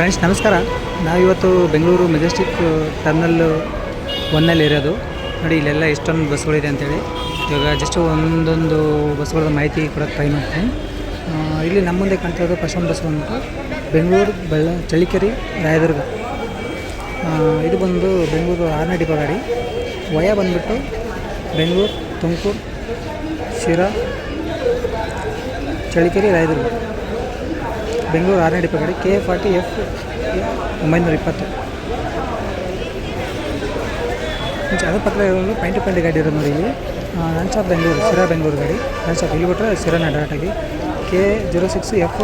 Friends, ನಮಸ್ಕಾರ. ನಾವಿವತ್ತು Bengaluru Majestic ಟರ್ನಲ್ಲು ಒನ್ನಲ್ಲಿ ಇರೋದು. ನೋಡಿ, ಇಲ್ಲೆಲ್ಲ ಎಷ್ಟೊಂದು ಬಸ್ಗಳಿದೆ ಅಂತೇಳಿ. ಇವಾಗ ಜಸ್ಟ್ ಒಂದೊಂದು ಬಸ್ಗಳ ಮಾಹಿತಿ ಕೊಡೋಕ್ಕೆ ಟ್ರೈ ಮಾಡ್ತೀನಿ. ಇಲ್ಲಿ ನಮ್ಮ ಮುಂದೆ ಕಾಣ್ತಾ ಇರೋದು ಫಸ್ಟ್ ಒಂದು ಬಸ್ ಬಂದ್ಬಿಟ್ಟು ಬೆಂಗಳೂರು ಬೆಳ್ಳ, ಚಳ್ಳಕೆರೆ, ರಾಯದುರ್ಗ. ಇದು ಬಂದು ಬೆಂಗಳೂರು ಆರನೇ ಡಿಪೋ ಗಾಡಿ. ವಯ ಬಂದ್ಬಿಟ್ಟು ಬೆಂಗಳೂರು, ತುಮಕೂರು, ಶಿರಾ, ಚಳ್ಳಕೆರೆ, ರಾಯದುರ್ಗ. ಬೆಂಗಳೂರು ಆರನೇ ಡಿಪೋ ಗಾಡಿ ಕೆ ಫಾರ್ಟಿ ಎಫ್ ಒಂಬೈನೂರ ಇಪ್ಪತ್ತು. ಅದ್ರ ಪಕ್ಕ ಇರೋದು ಪೈಂಟ್ ಪಾಯಿಂಟ್ ಗಾಡಿ ಇರೋದು ನೋಡಿ ಇಲ್ಲಿ. ನಾನ್ ಶಾಪ್ ಬೆಂಗಳೂರು ಸಿರಾ ಬೆಂಗಳೂರು ಗಾಡಿ. ನನ್ ಶಾಪ್ ಇಲ್ಲಿ ಬಿಟ್ಟರೆ ಸಿರಾನ ಡೈರೆಕ್ಟಾಗಿ ಕೆ ಜೀರೋ ಸಿಕ್ಸ್ ಎಫ್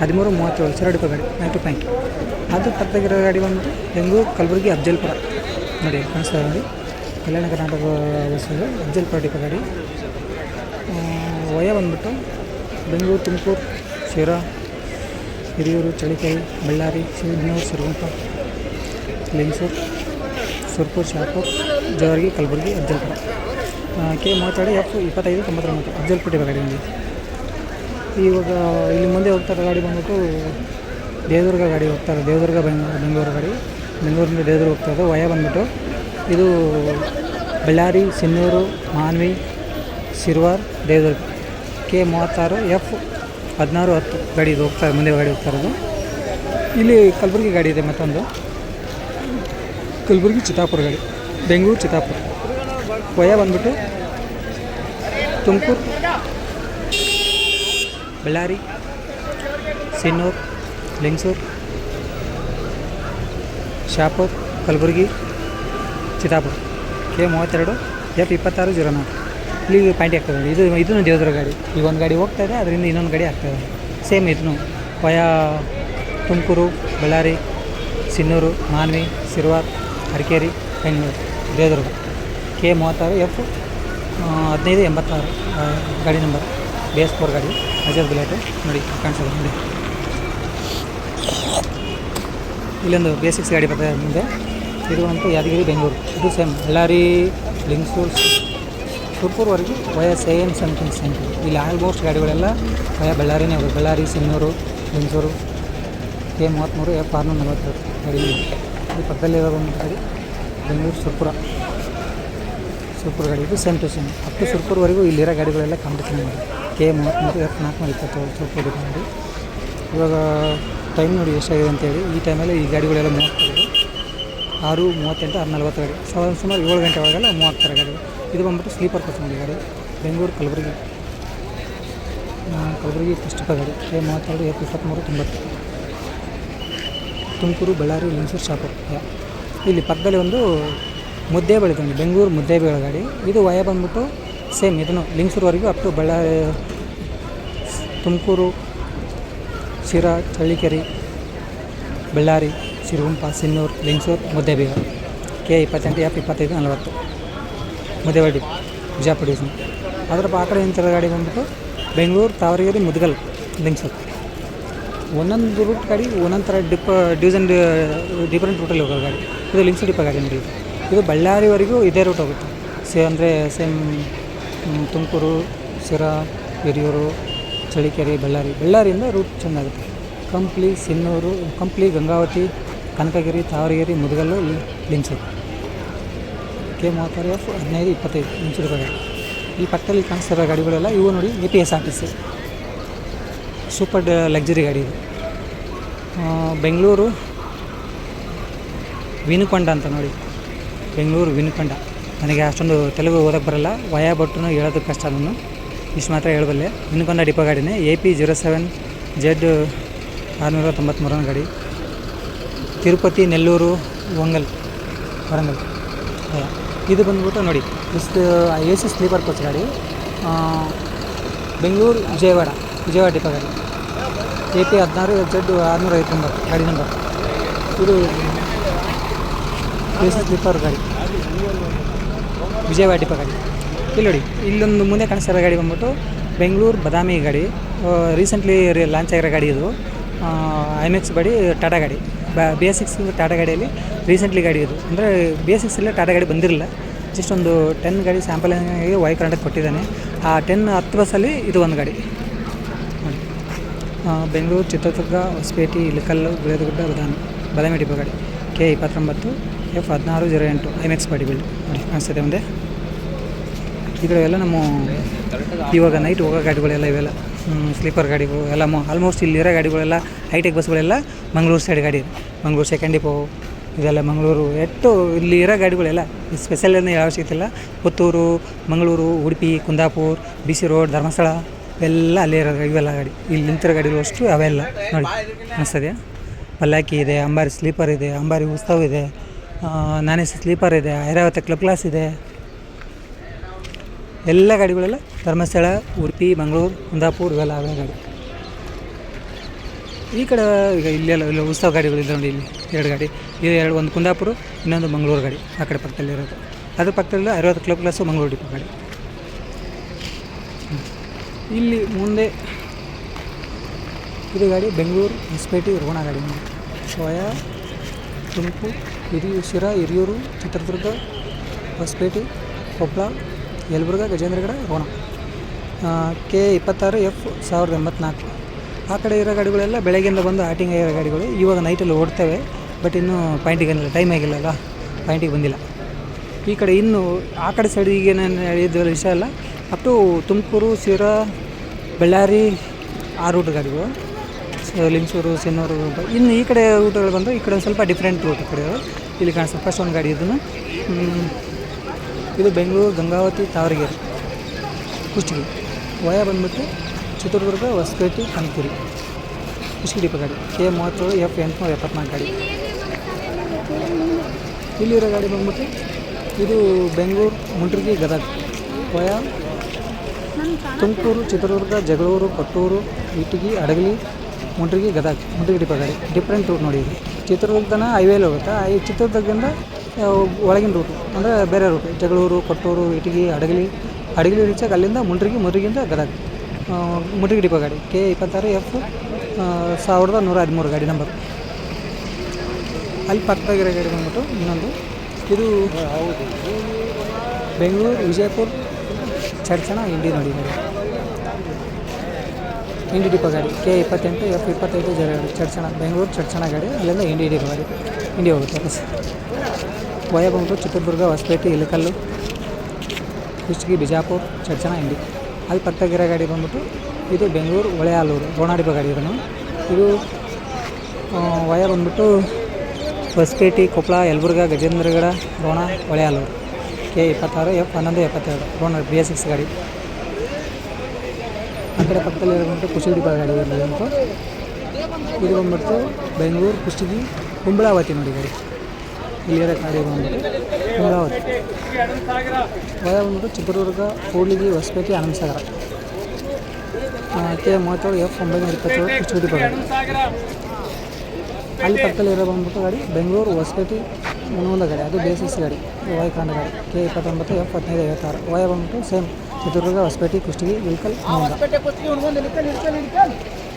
ಹದಿಮೂರು ಮೂವತ್ತೇಳು ಸಿರಾ ಡಿಪೋ ಗಾಡಿ ನೈನ್ ಟು ಪಾಯಿಂಟ್ ಅದ್ರ ಪಕ್ಕದಾಗಿರೋ ಗಾಡಿ ಬಂದು ಬೆಂಗಳೂರು ಕಲಬುರಗಿ ಅಫ್ಜಲ್ಪುರ. ನೋಡಿ, ಕಾಣಿಸ್ತಾ ನೋಡಿ. ಕಲ್ಯಾಣ ಕರ್ನಾಟಕ ಬಸ್ಸಲ್ಲಿ ಅಫ್ಜಲ್ಪುರ ಡಿಪೋ ಗಾಡಿ. ವಯ ಬಂದುಬಿಟ್ಟು ಬೆಂಗಳೂರು ತುಮಕೂರು ಶಿರಾ ಹಿರಿಯೂರು ಚಳಿಕೆರೆ ಬಳ್ಳಾರಿ ಸಿರಿನೂರು ಸಿರುಗುಂಪ ಲಿಂಗಸೂರು ಸುರ್ಪುರ್ ಶಾಪುರ್ ಜವರ್ಗಿ ಕಲಬುರಗಿ ಅಫ್ಜಲ್ಪುರ ಆ, ಕೆ ಮೂವತ್ತೆರಡು ಎಫ್ ಇಪ್ಪತ್ತೈದು ತೊಂಬತ್ತೊಂಬತ್ತು ಅಫ್ಜಲ್ಪುರ ಡಿಪೋ ಗಾಡಿ ಇವಾಗ ಇಲ್ಲಿ ಮುಂದೆ ಹೋಗ್ತಾ ಇರೋ ಗಾಡಿ ಬಂದ್ಬಿಟ್ಟು ದೇವದುರ್ಗ ಗಾಡಿ ಹೋಗ್ತಾರೆ ದೇವದುರ್ಗ ಬೆಂಗಳೂರು ಬೆಂಗಳೂರು ಗಾಡಿ. ಬೆಂಗಳೂರಿಂದ ದೇವದುರ್ಗ ಹೋಗ್ತಾ ಇರೋದು ವಯ ಬಂದ್ಬಿಟ್ಟು ಇದು ಬಳ್ಳಾರಿ ಸಿನ್ನೂರು ಮಾನ್ವಿ ಶಿರ್ವಾರ್ ದೇವದುರ್ಗ. ಕೆ ಮೂವತ್ತಾರು ಎಫ್ ಹದಿನಾರು, ಹತ್ತು ಗಾಡಿ ಇದು ಹೋಗ್ತಾ ಮುಂದೆ ಗಾಡಿ ಹೋಗ್ತಾ ಇರೋದು. ಇಲ್ಲಿ ಕಲಬುರಗಿ ಗಾಡಿ ಇದೆ ಮತ್ತೊಂದು. ಕಲಬುರಗಿ ಚಿತ್ತಾಪುರ ಗಾಡಿ. ಬೆಂಗಳೂರು ಚಿತ್ತಾಪುರ. ವಯ ಬಂದ್ಬಿಟ್ಟು ತುಮಕೂರು, ಬಳ್ಳಾರಿ, ಸಿನ್ನೂರು, ಲಿಂಗಸೂರು, ಶಾಪುರ್, ಕಲಬುರಗಿ, ಚಿತ್ತಾಪುರ. ಕೆ ಮೂವತ್ತೆರಡು, ಎಫ್ ಇಪ್ಪತ್ತಾರು, ಜೀರೋ ನಾಲ್ಕು. ಇಲ್ಲಿ ಪಾಯಿಂಟ್ ಆಗ್ತದೆ. ಇದು ಇದನ್ನು ದೇವದುರ ಗಾಡಿ. ಈಗ ಒಂದು ಗಾಡಿ ಹೋಗ್ತಾ ಅದರಿಂದ ಇನ್ನೊಂದು ಗಾಡಿ ಆಗ್ತದೆ ಸೇಮ್ ಇದನ್ನು ವಯಾ, ತುಮಕೂರು, ಬಳ್ಳಾರಿ, ಸಿನ್ನೂರು, ಮಾನ್ವಿ, ಸಿರ್ವಾರ್ ಅರಕೇರಿ ಬೆಂಗಳೂರು. ದೇವದುರ್ಗ. ಕೆ ಮೂವತ್ತಾರು, ಎಫ್ ಹದಿನೈದು, ಎಂಬತ್ತಾರು ಗಾಡಿ ನಂಬರ್. ಬಿ ಎಸ್ ಫೋರ್ ಗಾಡಿ. ಅಜರ್ ಬುಲೆಟು. ನೋಡಿ, ಕಾಣಿಸೋದು, ನೋಡಿ. ಇಲ್ಲೊಂದು ಬೇಸಿಕ್ಸ್ ಗಾಡಿ ಬರ್ತದೆ ಮುಂದೆ. ಅಂತೂ ಯಾದಗಿರಿ, ಬೆಂಗಳೂರು. ಇದು ಸೇಮ್ ಬಳ್ಳಾರಿ, ಲಿಂಗಸೂರು ಸುರ್ಪುರ್ವರೆಗೂ ವಯ ಸೇಮ್ ಸಮಥಿಂಗ್ ಸೇಮ್ ಇಲ್ಲಿ ಆಲ್ಮೋಸ್ಟ್ ಗಾಡಿಗಳೆಲ್ಲ ವಯ ಬಳ್ಳಾರಿನೇ ಹೋಗೋದು ಬಳ್ಳಾರಿ, ಸಿನ್ನೂರು ಬೆಂಗಳೂರು ಕೆ ಮೂವತ್ತ್ಮೂರು ಎಫ್ ಆರುನೂರ ನಲವತ್ತೆರಡು ಗಾಡಿ ಇಲ್ಲಿ. ಪಕ್ಕದಲ್ಲಿರೋ ಒಂದು ಗಾಡಿ, ಬೆಂಗಳೂರು ಸುರ್ಪುರ. ಸುರ್ಪುರ ಗಾಡಿ ಇದು same to same up to ಸುರ್ಪುರ್ವರೆಗೂ ಇಲ್ಲಿರೋ ಗಾಡಿಗಳೆಲ್ಲ ಕಾಂಪಿಟೇಷನ್ ಮಾಡಿ ಕೆ ಮೂವತ್ತ್ಮೂರು ಎಫ್ ನಾಲ್ಕುನೂರ ಇಪ್ಪತ್ತು ಸುರ್ಪುರ ಗಾಡಿ. ಇವಾಗ ಟೈಮ್ ನೋಡಿ ಎಷ್ಟಾಗಿದೆ ಅಂತೇಳಿ. ಈ ಟೈಮಲ್ಲಿ ಈ ಗಾಡಿಗಳೆಲ್ಲ ಮೂವತ್ತು ಆರು, ಮೂವತ್ತೆಂಟು, ಆರು ನಲ್ವತ್ತು ಗಾಡಿ. ಸುಮಾರು ಏಳು ಗಂಟೆ ಒಳಗೆಲ್ಲ ಮೂವತ್ತರ ಗಾಡಿ. ಇದು ಬಂದ್ಬಿಟ್ಟು ಸ್ಲೀಪರ್ ಕೋಚ್ ಮಾಡಿದ್ದಾರೆ ಗಾಡಿ. ಬೆಂಗಳೂರು ಕಲಬುರಗಿ. ಕಲಬುರಗಿ ಫಸ್ಟ್ ಗಾಡಿ. ಎ ಮೂವತ್ತೆರಡು ಎಫ್ ಇಪ್ಪತ್ತ್ಮೂರು ತೊಂಬತ್ತು. ತುಮಕೂರು, ಬಳ್ಳಾರಿ ಲಿಂಗಸೂರು ಶಾಪುರ್. ಇಲ್ಲಿ ಪಕ್ಕದಲ್ಲಿ ಒಂದು ಮುದ್ದೆ ಬೆಳೆದಂಗೆ ಬೆಂಗಳೂರು ಮುದ್ದೆ ಬೆಳೆ ಗಾಡಿ. ಇದು ವಯ ಬಂದ್ಬಿಟ್ಟು ಸೇಮ್ ಇದನ್ನು ಲಿಂಗಸೂರುವರೆಗೂ up to Ballari, Tumakuru, Shira, Challakere, Ballari Siruguppa Sinnur, Lingasur Muddebihal K ಇಪ್ಪತ್ತೆಂಟು ಎಫ್ ಇಪ್ಪತ್ತೈದು, ನಲವತ್ತು. ಮುದ್ದೇವಾಡಿ ಬಿಜಾಪುರ ಡಿವಿಷನ್ ಅದರ ಆ ಕಡೆ ನಿಂತಿರೋ ಗಾಡಿ ಬಂದ್ಬಿಟ್ಟು, ಬೆಂಗಳೂರು, ತಾವರಗೆರೆ, ಮುದ್ಗಲ್ ಲಿಂಗಸೂರು ಒಂದೊಂದು ರೂಟ್ ಗಾಡಿ, ಒಂದೊಂದು ಥರ ಡಿಪ್ ಡಿವಿಷನ್ ಡಿಫ್ರೆಂಟ್ ರೂಟಲ್ಲಿ ಹೋಗೋ ಗಾಡಿ. ಇದು ಲಿಂಕ್ಸ್ ಡಿಪ ಗಾಡಿ ನಡೆಯುತ್ತೆ ಇದು. ಬಳ್ಳಾರಿವರೆಗೂ ಇದೇ ರೂಟ್ ಹೋಗುತ್ತೆ. ಸೇ, ಅಂದರೆ ಸೇಮ್ ತುಮಕೂರು ಸಿರಾ ಹಿರಿಯೂರು ಚಳಿಕೆರೆ ಬಳ್ಳಾರಿ. ಬಳ್ಳಾರಿಯಿಂದ ರೂಟ್ ಚೆನ್ನಾಗುತ್ತೆ ಕಂಪ್ಲಿ, ಸಿನ್ನೂರು, ಕಂಪ್ಲಿ ಗಂಗಾವತಿ, ಕನಕಗಿರಿ, ತಾವರಗಿರಿ ಮುದಗಲ್ಲು ಲಿಂಕ್ಸೂರು ಕೆ ಮೂವತ್ತಾರು ಎಫ್ ಹದಿನೈದು ಇಪ್ಪತ್ತೈದು ಮುಂಚೂರು ಗಾಡಿ ಈ ಪಕ್ಕದಲ್ಲಿ ಕಾಣಿಸ್ತಿರೋ ಗಾಡಿಗಳೆಲ್ಲ ಇವು ನೋಡಿ A P S R T C super luxury ಗಾಡಿ ಇದು. ಬೆಂಗಳೂರು ವಿನುಕೊಂಡ ಅಂತ ನೋಡಿ. ಬೆಂಗಳೂರು ವಿನುಕೊಂಡ. ನನಗೆ ಅಷ್ಟೊಂದು ತೆಲುಗು ಓದಕ್ಕೆ ಬರಲ್ಲ. ವಯ ಬಟ್ಟು ಹೇಳೋದಕ್ಕೆ ಕಷ್ಟ ನಾನು. ಇಷ್ಟು ಮಾತ್ರ ಹೇಳಬಲ್ಲೆ. Vinukonda depot ಗಾಡಿನೇ. A P zero seven Z ಆರುನೂರ ತೊಂಬತ್ತ್ಮೂರನೇ ಗಾಡಿ. ತಿರುಪತಿ, ನೆಲ್ಲೂರು, ಒಂಗಲ್ ವರಂಗಲ್. ಇದು ಬಂದ್ಬಿಟ್ಟು ನೋಡಿ just A C sleeper coach ಗಾಡಿ. ಬೆಂಗಳೂರು ವಿಜಯವಾಡ ವಿಜಯವಾಡ ಡಿಪೋ ಗಾಡಿ. ಎ ಪಿ ಹದಿನಾರು ಜೆಡ್ ಆರುನೂರ ಐವತ್ತೊಂಬತ್ತು ಗಾಡಿ ನಂಬರ್ ಇದು ಎ ಸಿ ಸ್ಲೀಪರ್ ಗಾಡಿ. ವಿಜಯವಾಡ ಡಿಪೋ ಗಾಡಿ. ಇಲ್ಲಿ ನೋಡಿ, ಇಲ್ಲೊಂದು ಮುಂದೆ ಕಾಣಿಸ್ತಿರೋ ಗಾಡಿ ಬಂದ್ಬಿಟ್ಟು ಬೆಂಗಳೂರು ಬದಾಮಿ ಗಾಡಿ. ರೀಸೆಂಟ್ಲಿ ಲಾಂಚ್ ಆಗಿರೋ ಗಾಡಿ ಇದು. ಐಮೆಕ್ಸ್ ಗಾಡಿ ಟಾಟಾ ಗಾಡಿ. ಬಿ ಎಸ್ ಸಿಕ್ಸ್ ಟಾಟಾ ಗಾಡಿಯಲ್ಲಿ ರೀಸೆಂಟ್ಲಿ ಗಾಡಿ ಇದು ಅಂದರೆ ಬಿ ಎಸ್ ಸಿಕ್ಸಲ್ಲೇ ಟಾಟಾ ಗಾಡಿ ಬಂದಿರಲಿಲ್ಲ ಜಸ್ಟ್ ಒಂದು ಟೆನ್ ಗಾಡಿ ಸ್ಯಾಂಪಲ್ ವೈ ಕರ್ನಾಟಕ ಕೊಟ್ಟಿದ್ದಾನೆ. ಆ ಟೆನ್ ಹತ್ತು ಬಸ್ಸಲ್ಲಿ ಇದು ಒಂದು ಗಾಡಿ. ಬೆಂಗಳೂರು, ಚಿತ್ರದುರ್ಗ, ಹೊಸಪೇಟೆ ಇಲಕಲ್ಲು ಗುಳೇದಗುಡ್ಡ ಬದಾಮಿ ಬದಾಮಿ ಡಿಪೋ ಗಾಡಿ. ಕೆ ಇಪ್ಪತ್ತೊಂಬತ್ತು, ಎಫ್ ಹದಿನಾರು, ಜೀರೋ ಎಂಟು ಐಮೆಕ್ಸ್ ಬಾಡಿ ಬಿಲ್ಡ್ ನೋಡಿ, ಕಾಣಿಸ್ತಿದೆ ಮುಂದೆ. ಈ ಕಡೆ ಎಲ್ಲ ನಮ್ಮ ಇವಾಗ ನೈಟ್ ಹೋಗೋ ಗಾಡಿಗಳೆಲ್ಲ ಇವೆಲ್ಲ. ಸ್ಲೀಪರ್ ಗಾಡಿಗಳು, ಎಲ್ಲ ಆಲ್ಮೋಸ್ಟ್ ಇಲ್ಲಿರೋ ಗಾಡಿಗಳೆಲ್ಲ ಹೈಟೆಕ್ ಬಸ್ಗಳೆಲ್ಲ ಮಂಗಳೂರು ಸೈಡ್ ಗಾಡಿ. ಮಂಗಳೂರು ಸೆಕೆಂಡ್ ಡಿಪೋ ಇದೆಲ್ಲ ಮಂಗಳೂರು, ಎಷ್ಟು ಇಲ್ಲಿ ಇರೋ ಗಾಡಿಗಳೆಲ್ಲ ಸ್ಪೆಷಲ್ ಏನು ಯಾವ ಸಿಗ್ತಿಲ್ಲ. Puttur, Mangaluru, Udupi, Kundapura B C road Dharmasthala, ಎಲ್ಲ ಅಲ್ಲಿ ಇರೋ ಇವೆಲ್ಲ ಗಾಡಿ. ಇಲ್ಲಿ ನಿಂತಿರೋ ಗಾಡಿಗಳು ಅಷ್ಟು ಅವೆಲ್ಲ. ನೋಡಿ, ಅನಿಸ್ತದೆಯಾ? ಪಲ್ಲಾಕಿ ಇದೆ, ಅಂಬಾರಿ ಸ್ಲೀಪರ್ ಇದೆ, ಅಂಬಾರಿ ಉತ್ಸವ ಇದೆ. ನಾನೇ ಸ್ಲೀಪರ್ ಇದೆ ಐರಾವತ ಕ್ಲಬ್ ಕ್ಲಾಸ್ ಇದೆ. ಎಲ್ಲ ಗಾಡಿಗಳೆಲ್ಲ ಧರ್ಮಸ್ಥಳ, ಉಡುಪಿ, ಮಂಗಳೂರು, ಕುಂದಾಪುರ ಇವೆಲ್ಲ ಅವೇ ಗಾಡಿ. ಈ ಕಡೆ ಈಗ ಇಲ್ಲೆಲ್ಲ ಇಲ್ಲ ಉತ್ಸವ ಗಾಡಿಗಳು ನೋಡಿ ಇಲ್ಲಿ ಎರಡು ಗಾಡಿ. ಇದು ಎರಡು ಒಂದು ಕುಂದಾಪುರ, ಇನ್ನೊಂದು ಮಂಗಳೂರು ಗಾಡಿ ಆ ಕಡೆ ಪಕ್ಕದಲ್ಲಿರೋದು ಅದ್ರ ಪಕ್ಕದಲ್ಲಿ ಅರವತ್ತು ಕ್ಲಬ್ ಕ್ಲಾಸು ಮಂಗಳೂರು ಡಿಪೋ ಗಾಡಿ. ಇಲ್ಲಿ ಮುಂದೆ ಇದು ಗಾಡಿ ಬೆಂಗಳೂರು, ಹೊಸಪೇಟೆ ರೋಣ ಗಾಡಿ ಸೋಯ, ತುಮಕೂರು, ಹಿರಿಯೂರು, ಶಿರಾ, ಹಿರಿಯೂರು, ಚಿತ್ರದುರ್ಗ, ಹೊಸಪೇಟೆ ಕೊಪ್ಪಳ ಯಲಬುರ್ಗ, ಗಜೇಂದ್ರಗಡ, ರೋಣ. ಕೆ ಇಪ್ಪತ್ತಾರು, ಎಫ್ ಸಾವಿರದ ಎಂಬತ್ನಾಲ್ಕು. ಆ ಕಡೆ ಇರೋ ಗಾಡಿಗಳೆಲ್ಲ ಬೆಳಗ್ಗೆಯಿಂದ ಬಂದು ಆಟಿಂಗ್ ಆಗಿರೋ ಗಾಡಿಗಳು ಇವಾಗ ನೈಟಲ್ಲಿ ಓಡ್ತವೆ, ಬಟ್ ಇನ್ನೂ ಪಾಯಿಂಟಿಗೆ ಏನಿಲ್ಲ, ಟೈಮ್ ಆಗಿಲ್ಲಲ್ಲ, ಪಾಯಿಂಟಿಗೆ ಬಂದಿಲ್ಲ. ಈ ಕಡೆ ಇನ್ನು, ಆ ಕಡೆ ಸೈಡ್ ಈಗೇನು ಹೇಳಿದ ವಿಷಯ ಅಲ್ಲ ಅಪ್ ಟು ತುಮಕೂರು, ಶಿರಾ, ಬಳ್ಳಾರಿ, ಆ ರೂಟ್ ಗಾಡಿಗಳು. ಲಿಂಚೂರು, ಸಿನ್ನೂರು, ಇನ್ನು ಈ ಕಡೆ ರೂಟ್ಗಳು ಬಂದು ಈ ಕಡೆ ಸ್ವಲ್ಪ ಡಿಫ್ರೆಂಟ್ ರೂಟ್ ಕಡೆ. ಇಲ್ಲಿ ಕಾಣಿಸ್ತದೆ ಫಸ್ಟ್ ಒಂದು ಗಾಡಿ ಇದನ್ನು. ಇದು ಬೆಂಗಳೂರು ಗಂಗಾವತಿ ತಾವರಗೆರೆ ಕುಷ್ಟಗಿ. ವಯ ಬಂದ್ಬಿಟ್ಟು ಚಿತ್ರದುರ್ಗ, ಹೊಸಪೇಟೆ ಕನಕಪುರಿ ಕುಷ್ಟಗಿ ಡಿಪೋ ಗಾಡಿ. ಕೆ ಮೂವತ್ತೇಳು, ಎಫ್ ಎಂಟುನೂರ ಎಪ್ಪತ್ನಾಲ್ಕು ಗಾಡಿ. ಇಲ್ಲಿರೋ ಗಾಡಿ ಬಂದ್ಬಿಟ್ಟು ಇದು ಬೆಂಗಳೂರು ಮುಂಡ್ರಿಗಿ ಗದಗ. ವಯ ತುಮಕೂರು, ಚಿತ್ರದುರ್ಗ, ಜಗಳೂರು ಕೊಟ್ಟೂರು ಇಟಗಿ, ಅಡಗಲಿ, ಮುಂಡ್ರಿಗಿ ಗದಗ. ಮುಂಡ್ರಿಗಿ ಡಿಪ ಗಾಡಿ. ಡಿಫ್ರೆಂಟ್ ರೂಟ್ ನೋಡಿ ಚಿತ್ರದುರ್ಗನ ಹೈವೇಲಿ ಹೋಗುತ್ತೆ, ಈ ಚಿತ್ರದುರ್ಗದಿಂದ ಒಳಗಿನ ರೂಟು, ಅಂದರೆ ಬೇರೆ ರೂಟು, ಜಗಳೂರು, ಕೊಟ್ಟೂರು, ಇಟಗಿ ಅಡಗಲಿ ಅಡಗಲಿ ರೀಚಾಗಿ ಅಲ್ಲಿಂದ ಮುಂಡ್ರಿಗಿ, ಮುಂಡ್ರಿಗಿಂದ ಗದಗ. ಮುಂಡ್ರಿಗಿ ಡಿಪೋ ಗಾಡಿ, ಕೆ ಇಪ್ಪತ್ತಾರು ಎಫ್ ಸಾವಿರದ ನೂರ ಹದಿಮೂರು ಗಾಡಿ ನಂಬರ್ ಅಲ್ಲಿ ಪಕ್ಕದಾಗಿರೋ ಗಾಡಿ ಬಂದ್ಬಿಟ್ಟು ಇನ್ನೊಂದು. ಇದು ಬೆಂಗಳೂರು, ವಿಜಯಪುರ ಚರ್ಚನ ಇಂಡಿ ನೋಡಿ ಇಂಡಿ ಡಿಪೋ ಗಾಡಿ, ಕೆ ಇಪ್ಪತ್ತೆಂಟು ಎಫ್ ಇಪ್ಪತ್ತೈದು ಜರ ಚರ್ಚಣ ಬೆಂಗಳೂರು ಚರ್ಚಣ ಗಾಡಿ. ಅಲ್ಲಿಂದ ಇಂಡಿ ಡಿಪೋ ಗಾಡಿ. ಇಂಡಿ ಹೋಗುತ್ತೆ ಬಸ್ ವಯ ಬಂದ್ಬಿಟ್ಟು ಚಿತ್ರದುರ್ಗ ಹೊಸಪೇಟೆ ಇಲಕಲ್ಲು ಕುಷ್ಟಗಿ ಬಿಜಾಪುರ ಚರ್ಚಣ ಇಂಡಿ ಅಲ್ಲಿ ಪಕ್ಕದಾಗಿರೋ ಗಾಡಿ ಬಂದ್ಬಿಟ್ಟು ಇದು ಬೆಂಗಳೂರು ಹೊಳೆಯಾಲೂರು ರೋಣ ಡಿಪೋ ಗಾಡಿ ಇದನ್ನು ಇದು ಆ, ವಯ ಬಂದ್ಬಿಟ್ಟು ಹೊಸಪೇಟೆ ಕೊಪ್ಪಳ ಯಲಬುರ್ಗ ಗಜೇಂದ್ರಗಡ ರೋಣ ಹೊಳೆಯಾಲೂರು ಕೆ ಇಪ್ಪತ್ತಾರು ಎಫ್ ಹನ್ನೊಂದು ಎಪ್ಪತ್ತೆರಡು ರೋಣ ಬಿ ಎಸ್ ಸಿಕ್ಸ್ ಗಾಡಿ ಆ ಕಡೆ ಪಕ್ಕದಲ್ಲಿ ಬಂದ್ಬಿಟ್ಟು ಕುಷ್ಟಗಿ ಡಿಪೋ ಗಾಡಿ ಇರಲಿ ಅಂತ ಇದು ಬಂದ್ಬಿಟ್ಟು ಬೆಂಗಳೂರು ಕುಷ್ಟಗಿ ಕುಂಬಳಾವತಿ ನೋಡಿ ಗಾಡಿ ಗಾಡಿ ಬಂದ್ಬಿಟ್ಟು ಕುಂಬಳಾವತಿ ವಯ ಬಂದ್ಬಿಟ್ಟು ಚಿತ್ರದುರ್ಗ, ಕೂಡ್ಲಿಗಿ, ಹೊಸಪೇಟೆ ಆನಂದಸಾಗರ ಕೆ ಮೂವತ್ತೇಳು, ಎಫ್ ಒಂಬೈನೂರ ಇಪ್ಪತ್ತೇಳು ಡಿಪೋ ಗಾಡಿ ಅಲ್ಲಿ ಪಕ್ಕದಲ್ಲಿ ಇರೋ ಬಂದ್ಬಿಟ್ಟು ಗಾಡಿ, ಬೆಂಗಳೂರು, ಹೊಸಪೇಟೆ ಮುನೋಲ ಗಾಡಿ, ಅದು ಬೇಸಿಸ್ ಗಾಡಿ ವಾಯ್ ಕಾಂಡ ಗಾಡಿ, ಕೆ ಇಪ್ಪತ್ತೊಂಬತ್ತು, ಎಫ್ ಹದಿನೈದು, ಐವತ್ತಾರು. ವಯ ಬಂದ್ಬಿಟ್ಟು ಸೇಮ್ ಚಿತ್ರದುರ್ಗ, ಹೊಸಪೇಟೆ, ಕುಷ್ಟಗಿ, ವೆಹಿಕಲ್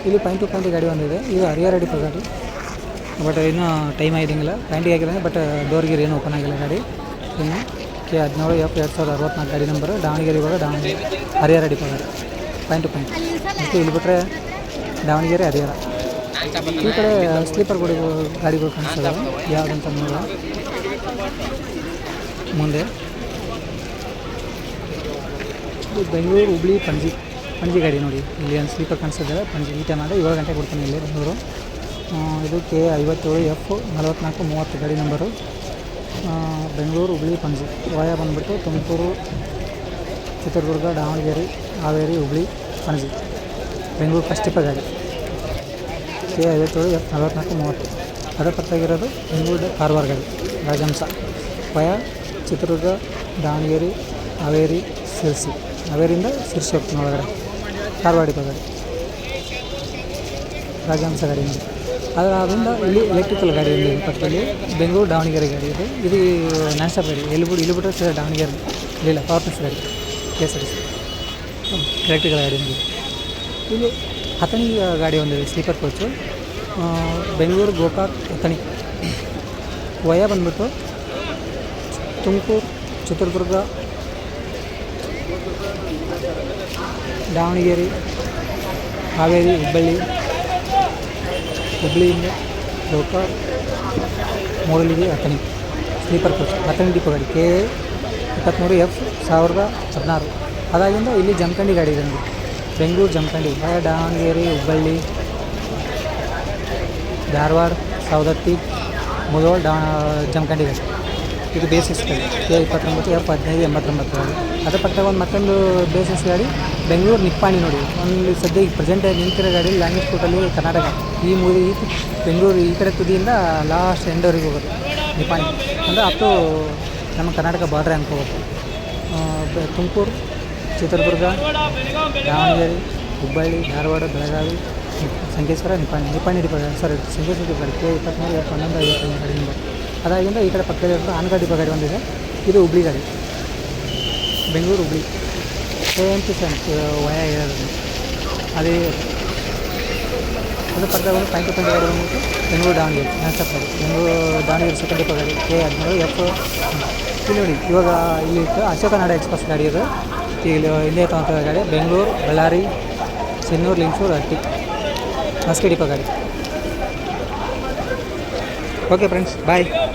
ಇಲ್ಲಿ ಪಾಯಿಂಟ್ ಟು ಪಾಯಿಂಟ್ ಗಾಡಿ ಒಂದಿದೆ. ಇದು ಹರಿಹರ ಡಿಪೋ ಗಾಡಿ. ಬಟ್ ಇನ್ನೂ ಟೈಮ್ ಆಗಿದ್ದಂಗಿಲ್ಲ. ಪಾಯಿಂಟಿಗೆ ಆಗಿಲ್ಲ, ಬಟ್ ಡೋರ್ ಗೀರ್ ಏನು ಓಪನ್ ಆಗಿಲ್ಲ ಗಾಡಿ. ಇನ್ನು ಕೆ ಹದಿನೇಳು ಎಫ್ ಎರಡು ಸಾವಿರದ ಅರವತ್ನಾಲ್ಕು ಗಾಡಿ ನಂಬರ್ ದಾವಣಗೆರೆ ಇವಾಗ ದಾವಣಗೆರೆ, ಹರಿಹರ ಡಿಪೋ ಗಾಡಿ. ಪಾಯಿಂಟ್ ಟು ಪಾಯಿಂಟ್ ಮತ್ತು ಇಲ್ಲಿ ಬಿಟ್ಟರೆ ದಾವಣಗೆರೆ, ಹರಿಹರ. ಈ ಕಡೆ ಸ್ಲೀಪರ್ ಗಾಡಿಗಳು ಗಾಡಿಗಳು ಕಾಣಿಸ್ತದೆ ಯಾವುದಂತ ನೋಡುವ. ಮುಂದೆ. ಬೆಂಗಳೂರು ಹುಬ್ಳಿ ಪಣಜಿ ಪಂಜಿ ಗಾಡಿ ನೋಡಿ. ಇಲ್ಲಿ ಒಂದು ಸ್ಲೀಪರ್ ಕಾಣಿಸ್ತಿದ್ದಾರೆ ಪಂಜಿ ಈ ಟೈಮ್ ಆದರೆ ಏಳು ಗಂಟೆಗೆ ಕೊಡ್ತೀನಿ ಇಲ್ಲಿ ಬೆಂಗಳೂರು. ಇದು ಕೆ ಐವತ್ತೇಳು ಎಫ್ ನಲವತ್ತ್ನಾಲ್ಕು ಮೂವತ್ತು ಗಾಡಿ ನಂಬರು. ಬೆಂಗಳೂರು ಹುಬ್ಳಿ ಪಂಜಿ ವಾಯ ಬಂದುಬಿಟ್ಟು ತುಮಕೂರು, ಚಿತ್ರದುರ್ಗ, ದಾವಣಗೆರೆ, ಹಾವೇರಿ, ಹುಬ್ಳಿ, ಪಣಜಿ. ಬೆಂಗಳೂರು ಫಸ್ಟ್ ಟಿಪ್ಪ ಗಾಡಿ. ಕೆ ಐವತ್ತೇಳು ಎಫ್ ನಲವತ್ತ್ನಾಲ್ಕು ಮೂವತ್ತು. ಅದರ ಪತ್ತಾಗಿರೋದು ಬೆಂಗಳೂರು ಕಾರವಾರ ಗಾಡಿ, ರಾಜಹಂಸ. ವಯ, ಚಿತ್ರದುರ್ಗ, ದಾವಣಗೆರೆ, ಹಾವೇರಿ, ಶಿರ್ಸಿ. ಹಾವೇರಿಯಿಂದ ಶಿರ್ಸಿ ಹೋಗ್ತೀನಿ ಒಳಗಡೆ. ಕಾರವಾಡಿ ಪಗಡೆ ಗಾಡಿ. ರಾಜಹಂಸ ಗಾಡಿ. ನೋಡಿ ಅದರ ಅದರಿಂದ ಇಲ್ಲಿ ಎಲೆಕ್ಟ್ರಿಕಲ್ ಗಾಡಿ ಇದೆ. ಪಕ್ಕದಲ್ಲಿ ಬೆಂಗಳೂರು ದಾವಣಗೆರೆ ಗಾಡಿ ಇದೆ. ಇದು ನ್ಯಾಷನಲ್ ಗಾಡಿ. ಎಲ್ಲಿ ಬಿಟ್ಟು ಇಲ್ಲಿ ಬಿಟ್ಟರೆ ಸರ್ ದಾವಣಗೆರೆ ಇಲ್ಲ ಪವರ್ ಪ್ಲಸ್ ಗಾಡಿ. K S R T C electrical ಗಾಡಿ ಒಂದು ಇಲ್ಲಿ ಹತನಿ ಗಾಡಿ ಒಂದಿದೆ sleeper coach Bengaluru Gokak Athani via ಬಂದ್ಬಿಟ್ಟು ತುಮಕೂರು, ಚಿತ್ರದುರ್ಗ, ದಾವಣಗೆರೆ, ಹಾವೇರಿ, ಹುಬ್ಬಳ್ಳಿ ಹುಬ್ಳಿಯಿಂದ ಲೋಕ Mudalagi Athani sleeper coach Athani depot ಗಾಡಿ, ಕೆ ಇಪ್ಪತ್ತ್ಮೂರು ಎಫ್ ಸಾವಿರದ ಹದಿನಾರು. ಅದಾಗಿಂದ ಇಲ್ಲಿ ಜಮಖಂಡಿ ಗಾಡಿ ಇದೆ ನಮಗೆ ಬೆಂಗಳೂರು ಜಮಖಂಡಿ ದಾವಣಗೆರೆ, ಹುಬ್ಬಳ್ಳಿ, ಧಾರವಾಡ, ಸವದತ್ತಿ ಮುಧೋಳ ಡಾ ಜಮಖಂಡಿ ಗಾಡಿ. ಇದು ಬೇಸಿಸ್ ಗಾಡಿ ಕೆ ಇಪ್ಪತ್ತೊಂಬತ್ತು ಎಫ್ ಹದಿನೈದು ಎಂಬತ್ತೊಂಬತ್ತು ಅದ್ರ ಪಕ್ಕದಾಗ ಒಂದು ಮತ್ತೊಂದು ಬೇಸಿಸ್ ಗಾಡಿ, ಬೆಂಗಳೂರು ನಿಪ್ಪಾಣಿ ನೋಡಿ. ಒಂದು ಸದ್ಯಕ್ಕೆ ಈಗ ಪ್ರೆಸೆಂಟ್ ನಿಂತಿರೋ ಗಾಡಿ ಲ್ಯಾಂಗ್ವೇಜ್ ಕೋಟಲ್ಲಿ ಕರ್ನಾಟಕ. ಈ ಮೂವಿ ಈ ಬೆಂಗಳೂರು ಈ ಕಡೆ ತುದಿಯಿಂದ ಲಾಸ್ಟ್ ಎಂಡವರೆಗೆ ಹೋಗೋದು, ನಿಪ್ಪಾಣಿ. ಅಂದರೆ ಅಪ್ ಟು ನಮ್ಮ Karnataka border ಅನ್ಕೋಬೋದು Tumakuru, Chitradurga, Davanagere, Hubballi, Dharwad, Belagavi Sankeshwar, Nippani. Nippani department sorry Sankeshwar department. K ಇಪ್ಪತ್ತ್ಮೂರು ಹನ್ನೊಂದು, ಐವತ್ತೊಂದು ಗಾಡಿಯಿಂದ ಅದಾಗಿಂದ ಈ ಕಡೆ ಪಕ್ಕದಲ್ಲಿ ಆನಂದ ಡಿಪೋ ಗಾಡಿ ಒಂದಿದೆ ಇದು ಹುಬ್ಳಿ ಗಾಡಿ. Bengaluru Hubli. Same to same via ಇರೋದು ಅದೇ ಅದು ಪಕ್ಕದ ಒಂದು ಪಾಯಿಂಟ್ ಪಾಯಿಂಟ್ ಗಾಡಿ ಬಂದ್ಬಿಟ್ಟು ಬೆಂಗಳೂರು ದಾವಣಗೆರೆ ನಾನ್ಸ್ಟಾಪ್ ಗಾಡಿ ಬೆಂಗಳೂರು ದಾವಣಗೆರೆ ಸೆಕೆಂಡ್ ಗಾಡಿ ಕೆ ಹದಿನೇಳು ಎಫ್ ಇಲ್ಲಿ ನೋಡಿ, ಇವಾಗ ಇಲ್ಲಿ ಅಶೋಕ ನಾಡ ಎಕ್ಸ್ಪ್ರೆಸ್ ಗಾಡಿ ಇದು ಇಲ್ಲಿ, ಇಲ್ಲೇ ತಗೊಂತ ಗಾಡಿ, ಬೆಂಗಳೂರು, ಬಳ್ಳಾರಿ ಸಿನ್ನೂರು ಲಿಂಗಸೂರು ಹಟ್ಟಿ ಮಸ್ಕಿ ಡಿಪೋ ಗಾಡಿ. Okay friends bye